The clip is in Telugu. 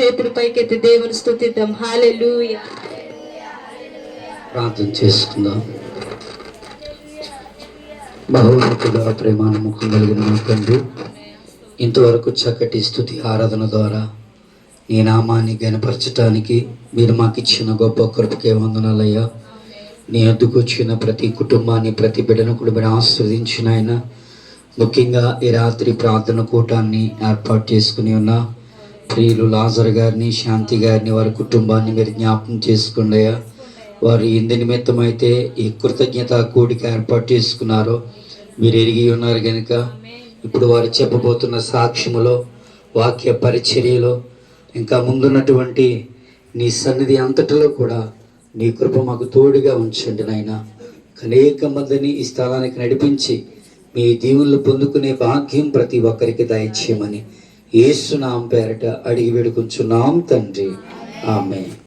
చేతులు పైకెత్తి దేవుని స్థుతిద్దాం. హాలెలూయా ప్రార్థన చేసుకుందాం. బహుమతిగా ప్రేమానుముఖం కలిగిన మా తండ్రి ఇంతవరకు చక్కటి స్థుతి ఆరాధన ద్వారా నీ నామాన్ని గనపరచటానికి మీరు మాకు ఇచ్చిన గొప్ప కృపకే వందనాలయ్యా. నీ అద్దుకు వచ్చిన ప్రతి కుటుంబాన్ని ప్రతి బిడ్డను కూడా ఆస్వాదించిన ఆయన. ముఖ్యంగా ఈ రాత్రి ప్రార్థన కూటాన్ని ఏర్పాటు చేసుకుని ఉన్న. ప్రియులు లాజర్ గారిని శాంతి గారిని వారి కుటుంబాన్ని మీరు జ్ఞాపకం చేసుకుండయా వారు ఎందు నిమిత్తమైతే ఈ కృతజ్ఞత కూడిక ఏర్పాటు చేసుకున్నారో మీరు ఎరిగి ఉన్నారు కనుక ఇప్పుడు వారు చెప్పబోతున్న సాక్ష్యములో వాక్య పరిచర్యలో ఇంకా ముందున్నటువంటి నీ సన్నిధి అంతటిలో కూడా నీ కృప మాకు తోడుగా ఉంచండి నాయన. అనేక మందిని ఈ స్థలానికి నడిపించి మీ దీవులు పొందుకునే భాగ్యం ప్రతి ఒక్కరికి దయచేయమని ఏసునాం పేరట అడిగి వేడుకుంటున్నాం తండ్రి. ఆమె